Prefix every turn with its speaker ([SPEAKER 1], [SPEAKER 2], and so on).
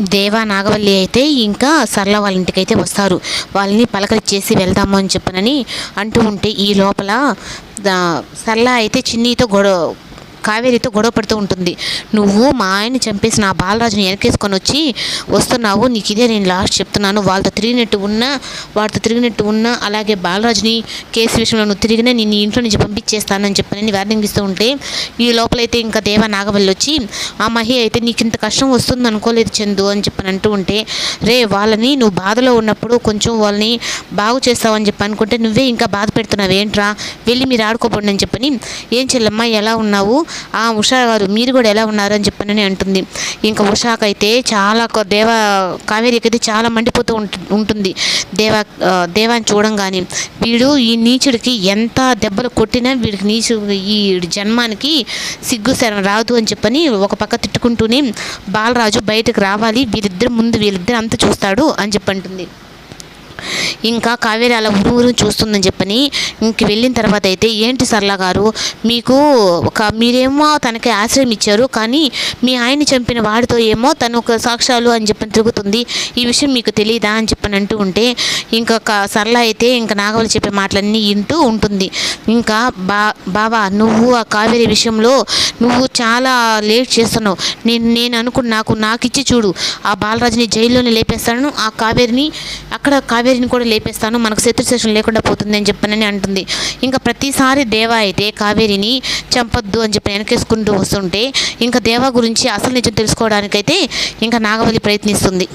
[SPEAKER 1] దేవా నాగవల్లి అయితే ఇంకా సరళ వాళ్ళ ఇంటికి అయితే వస్తారు. వాళ్ళని పలకరించేసి వెళ్దాము అని చెప్పనని అంటూ ఉంటే ఈ లోపల సరళ అయితే చిన్నీతో గొడవ కావేరితో గొడవ పడుతూ ఉంటుంది. నువ్వు మా ఆయన్ని చంపేసి నా బాలరాజుని వెనకేసుకొని వచ్చి వస్తున్నావు నీకు ఇదే నేను లాస్ట్ చెప్తున్నాను. వాళ్ళతో తిరిగినట్టు ఉన్నా వాళ్ళతో తిరిగినట్టు ఉన్నా అలాగే బాలరాజుని కేసు విషయంలో నువ్వు తిరిగినా నేను ఇంట్లో నుంచి పంపించేస్తానని చెప్పని వార్నింగ్ ఇస్తూ ఉంటే ఈ లోపలైతే ఇంకా దేవ నాగవల్లి వచ్చి ఆ మహి అయితే నీకు ఇంత కష్టం వస్తుంది అనుకోలేదు చందు అని చెప్పని అంటూ ఉంటే రే వాళ్ళని నువ్వు బాధలో ఉన్నప్పుడు కొంచెం వాళ్ళని బాగు చేస్తావని చెప్పి అనుకుంటే నువ్వే ఇంకా బాధ పెడుతున్నావు ఏంట్రా? వెళ్ళి మీరు ఆడుకోబడి అని చెప్పని ఏం చెల్లమ్మా ఎలా ఉన్నావు? ఆ ఉషా గారు మీరు కూడా ఎలా ఉన్నారు అని చెప్పని అంటుంది. ఇంకా ఉషాకైతే చాలా కొ- దేవ కావేరికి అయితే చాలా మండిపోతూ ఉంటుంది. దేవ దేవాన్ని చూడంగానే వీడు ఈ నీచుడికి ఎంత దెబ్బలు కొట్టినా వీడికి నీచు ఈ జన్మానికి సిగ్గు శరం రాదు అని చెప్పని ఒక పక్క తిట్టుకుంటూనే బాలరాజు బయటకు రావాలి వీరిద్దరు ముందు వీళ్ళిద్దరు అంతా చూస్తాడు అని చెప్పంటుంది. ఇంకా కావేరి అలా ఊరు ఊరు చూస్తుందని చెప్పని ఇంక వెళ్ళిన తర్వాత అయితే ఏంటి సరళ గారు మీకు ఒక మీరేమో తనకి ఆశ్రయం ఇచ్చారు కానీ మీ ఆయన్ని చంపిన వాడితో ఏమో తను ఒక సాక్ష్యాలు అని చెప్పని తిరుగుతుంది ఈ విషయం మీకు తెలియదా అని చెప్పని అంటూ ఉంటే ఇంకొక సరళ అయితే ఇంకా నాగవల్లి చెప్పే మాటలన్నీ వింటూ ఉంటుంది. ఇంకా బా బావా నువ్వు ఆ కావేరి విషయంలో నువ్వు చాలా లేట్ చేస్తున్నావు. నేను నేను అనుకున్న నాకు నాకు ఇచ్చి చూడు. ఆ బాలరాజుని జైల్లోనే లేపేస్తాను ఆ కావేరిని అక్కడ కావేరిని కూడా లేపేస్తాను మనకు శత్రు శేషం లేకుండా పోతుంది అని చెప్పనని అంటుంది. ఇంకా ప్రతిసారి దేవ అయితే కావేరిని చంపొద్దు అని చెప్పి వెనకేసుకుంటూ వస్తుంటే ఇంకా దేవా గురించి అసలు నిజం తెలుసుకోవడానికైతే ఇంకా నాగవల్లి ప్రయత్నిస్తుంది.